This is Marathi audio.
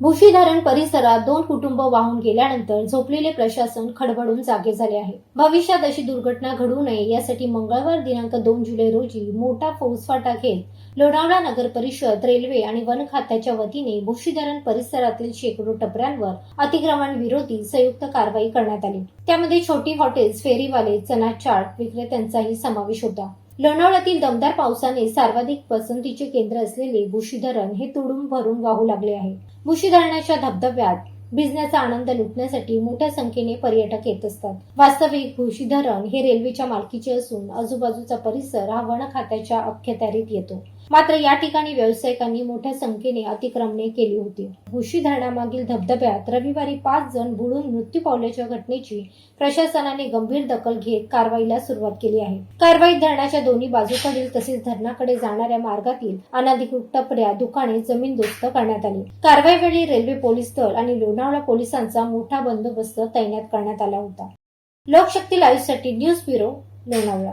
भुशी धरण परिसरात दोन कुटुंब वाहून गेल्यानंतर झोपलेले प्रशासन खडबडून जागे झाले आहे. भविष्यात अशी दुर्घटना घडू नये यासाठी मंगळवार दिनांक दोन जुलै रोजी मोठा फौजफाटा घेत लोणावळा नगर परिषद रेल्वे आणि वन खात्याच्या वतीने भुशी धरण परिसरातील शेकडो टपऱ्यांवर अतिक्रमण विरोधी संयुक्त कारवाई करण्यात आली. त्यामध्ये छोटी हॉटेल्स फेरीवाले चना चाट विक्रेत्यांचाही समावेश होता. लोणावळ्यातील दमदार पावसाने सर्वाधिक पसंतीचे केंद्र असलेले भुशी धरण हे तुडून भरून वाहू लागले आहे. भुशी धरणाच्या धबधब्यात भिजण्याचा आनंद लुटण्यासाठी मोठ्या संख्येने पर्यटक येत असतात. वास्तविक भुशी धरण हे रेल्वेच्या मालकीचे असून आजूबाजूचा परिसर हा वन खात्याच्या अखत्यारीत येतो. मात्र या ठिकाणी व्यावसायिकांनी मोठ्या संख्येने अतिक्रमणे केली होती. भुशी धरणामागील धबधब्यात रविवारी पाच जण बुडून मृत्यू पावल्याच्या घटनेची प्रशासनाने गंभीर दखल घेत कारवाईला सुरुवात केली आहे. कारवाईत धरणाच्या दोन्ही बाजूकडील तसेच धरणाकडे जाणाऱ्या मार्गातील अनाधिकृत टपऱ्या दुकाने जमीनदोस्त करण्यात आली. कारवाईवेळी रेल्वे पोलीस दल आणि लोणावळा पोलिसांचा मोठा बंदोबस्त तैनात करण्यात आला होता. लोकशक्ती लाईव्हसाठी न्यूज ब्युरो लोणावळा.